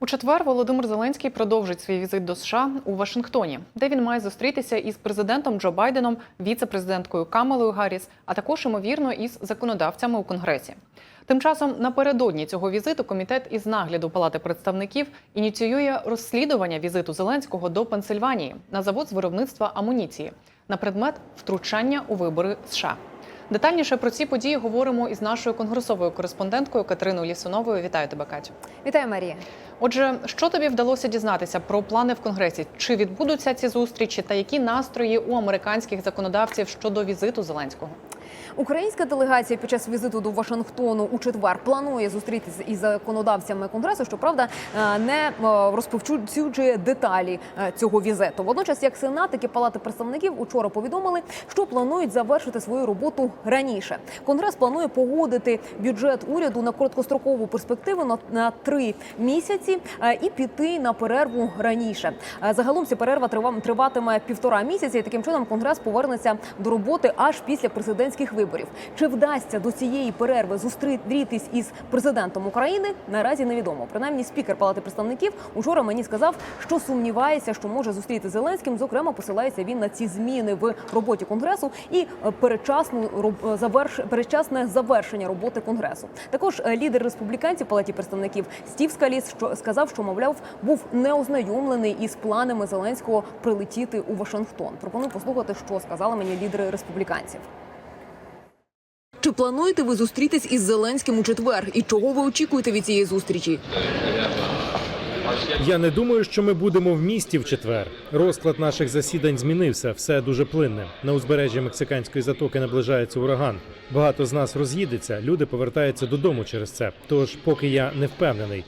У четвер Володимир Зеленський продовжить свій візит до США у Вашингтоні, де він має зустрітися із президентом Джо Байденом, віце-президенткою Камалою Гарріс, а також ймовірно із законодавцями у Конгресі. Тим часом напередодні цього візиту комітет із нагляду Палати представників ініціює розслідування візиту Зеленського до Пенсильванії на завод з виробництва амуніції на предмет втручання у вибори США. Детальніше про ці події говоримо із нашою конгресовою кореспонденткою Катериною Лісуновою. Вітаю тебе, Катю. Вітаю, Марія. Отже, що тобі вдалося дізнатися про плани в Конгресі? Чи відбудуться ці зустрічі та які настрої у американських законодавців щодо візиту Зеленського? Українська делегація під час візиту до Вашингтону у четвер планує зустрітися із законодавцями конгресу. Щоправда, е, не е, розповсюджує деталі е, цього візиту. Водночас, як сенат, так і палати представників учора повідомили, що планують завершити свою роботу раніше. Конгрес планує погодити бюджет уряду на короткострокову перспективу на, три місяці і піти на перерву раніше. Загалом ця перерва трива- триватиме півтора місяці. І таким чином конгрес повернеться до роботи аж після президентських виборів. Чи вдасться до цієї перерви зустрітись із президентом України? Наразі невідомо. Принаймні, спікер Палати представників учора мені сказав, що сумнівається, що може зустріти Зеленським. Зокрема, посилається він на ці зміни в роботі конгресу і е, передчасну роб- заверш... передчасне завершення роботи конгресу. Також е, лідер республіканців Палаті представників Стів Скаліс що сказав, що мовляв був неознайомлений із планами Зеленського прилетіти у Вашингтон. Пропоную послухати, що сказали мені лідери республіканців. Чи плануєте ви зустрітись із Зеленським у четвер? І чого ви очікуєте від цієї зустрічі? Я не думаю, що ми будемо в місті в четвер. Розклад наших засідань змінився. Все дуже плинне. На узбережжі мексиканської затоки наближається ураган. Багато з нас роз'їдеться. Люди повертаються додому через це. Тож, поки я не впевнений.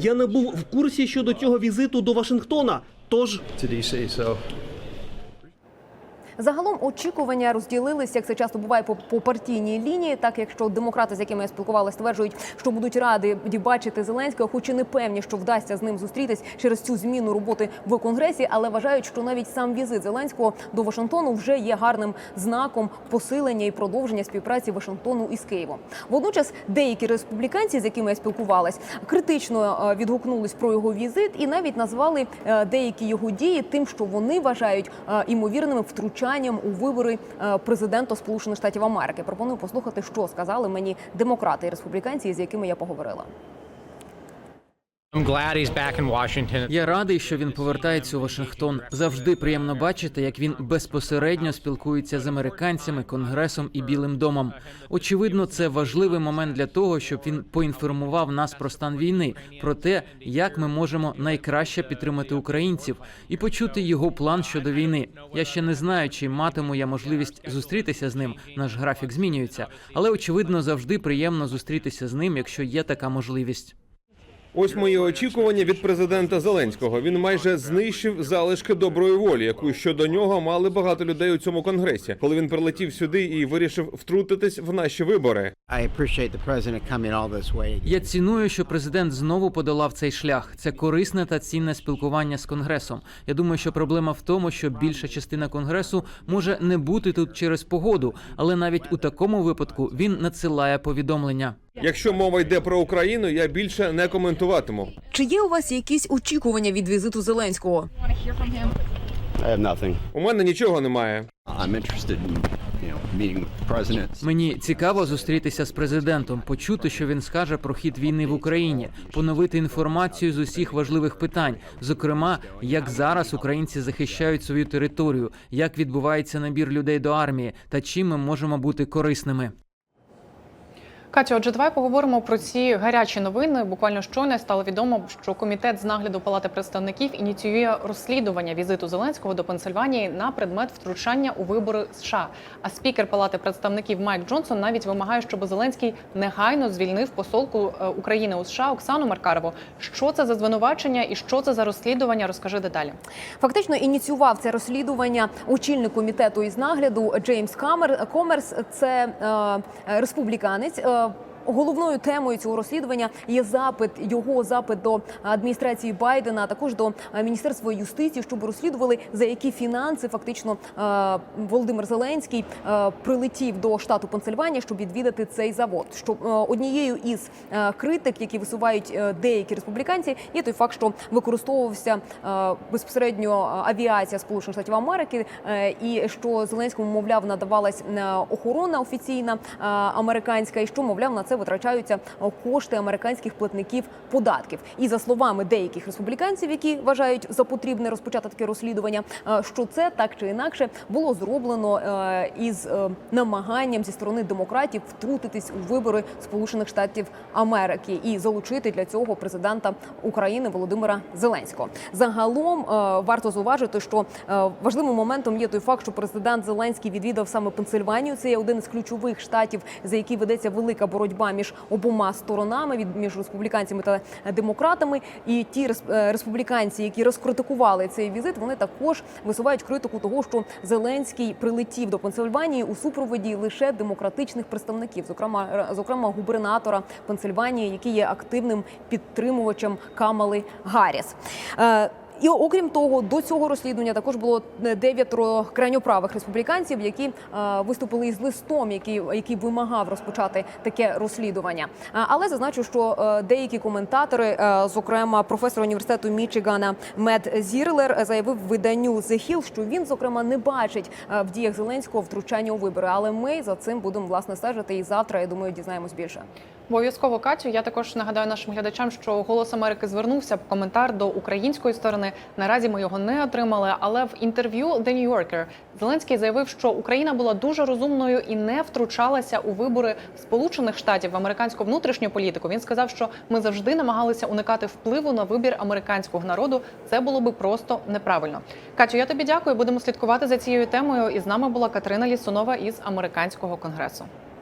Я не був в курсі щодо цього візиту до Вашингтона. Тож Загалом очікування розділилися, як це часто буває по, по партійній лінії. Так якщо демократи, з якими я спілкувалася, стверджують, що будуть раді бачити Зеленського, хоч і не певні, що вдасться з ним зустрітись через цю зміну роботи в конгресі, але вважають, що навіть сам візит Зеленського до Вашингтону вже є гарним знаком посилення і продовження співпраці Вашингтону із Києвом. Водночас деякі республіканці, з якими я спілкувалась, критично е, відгукнулись про його візит і навіть назвали е, деякі його дії тим, що вони вважають е, імовірними втручанням у вибори е, президента Сполучених Штатів Америки. Пропоную послухати, що сказали мені демократи і республіканці, з якими я поговорила. I'm. Я радий, що він повертається у Вашингтон. Завжди приємно бачити, як він безпосередньо спілкується з американцями, конгресом і Білим домом. Очевидно, це важливий момент для того, щоб він поінформував нас про стан війни, про те, як ми можемо найкраще підтримати українців і почути його план щодо війни. Я ще не знаю, чи матиму я можливість зустрітися з ним. Наш графік змінюється, але очевидно завжди приємно зустрітися з ним, якщо є така можливість. Ось мої очікування від президента Зеленського. Він майже знищив залишки доброї волі, яку щодо нього мали багато людей у цьому конгресі, коли він прилетів сюди і вирішив втрутитись в наші вибори. Я ціную, що президент знову подолав цей шлях. Це корисне та цінне спілкування з конгресом. Я думаю, що проблема в тому, що більша частина конгресу може не бути тут через погоду, але навіть у такому випадку він надсилає повідомлення. Якщо мова йде про Україну, я більше не коментуватиму. Чи є у вас якісь очікування від візиту Зеленського? I have nothing. У мене нічого немає. I'm interested in, you know, meeting with the president. Мені цікаво зустрітися з президентом, почути, що він скаже про хід війни в Україні, поновити інформацію з усіх важливих питань, зокрема, як зараз українці захищають свою територію, як відбувається набір людей до армії та чим ми можемо бути корисними. Катю, отже, давай поговоримо про ці гарячі новини. Буквально щойно стало відомо, що комітет з нагляду Палати представників ініціює розслідування візиту Зеленського до Пенсильванії на предмет втручання у вибори США. А спікер Палати представників Майк Джонсон навіть вимагає, щоб Зеленський негайно звільнив посолку е, України у США Оксану Маркарову. Що це за звинувачення і що це за розслідування? Розкажи деталі. Фактично ініціював це розслідування очільник комітету із нагляду Джеймс Камер Комерс. Це е, республіканець. Е, головною темою цього розслідування є запит його запит до адміністрації Байдена, а також до е, міністерства юстиції, щоб розслідували за які фінанси фактично е, Володимир Зеленський е, прилетів до штату Пенсильванія, щоб відвідати цей завод. Що однією із критик, які висувають деякі республіканці, є той факт, що використовувався безпосередньо авіація Сполучених Штатів Америки, і що Зеленському мовляв надавалась охорона офіційна американська, і що мовляв на це витрачаються е, кошти американських платників податків. І за словами деяких республіканців, які вважають за потрібне розпочати таке розслідування, е, що це так чи інакше було зроблено е, із намаганням зі сторони демократів втрутитись у вибори Сполучених Штатів Америки і залучити для цього президента України Володимира Зеленського. Загалом варто зауважити, що важливим моментом є той факт, що президент Зеленський відвідав саме Пенсильванію. Це є один із ключових штатів, за які ведеться велика боротьба між обома сторонами від між республіканцями та демократами. І ті е, республіканці, які розкритикували цей візит, вони також висувають критику того, що Зеленський прилетів до Пенсильванії у супроводі лише демократичних представників, зокрема зокрема губернатора Пенсильванії, який є активним підтримувачем Камали Гарріс. І окрім того, до цього розслідування також було е, дев'ятеро крайньоправих республіканців, які е, виступили із листом, який, який вимагав розпочати таке розслідування. Е, Але зазначу, що деякі коментатори, зокрема професор університету Мічигана Мед Зірлер, заявив виданню The Hill, що він зокрема не бачить в діях Зеленського втручання у вибори. Але ми за цим будемо власне стежити. І завтра я думаю, дізнаємось більше. Обов'язково Катю. Я також нагадаю нашим глядачам, що голос Америки звернувся коментар до української сторони. Наразі ми його не отримали. Але в інтерв'ю The New Yorker Зеленський заявив, що Україна була дуже розумною і не втручалася у вибори Сполучених Штатів в американську внутрішню політику. Він сказав, що ми завжди намагалися уникати впливу на вибір американського народу. Це було би просто неправильно. Катю, я тобі дякую. Будемо слідкувати за цією темою. І з нами була Катерина Лісунова із американського конгресу.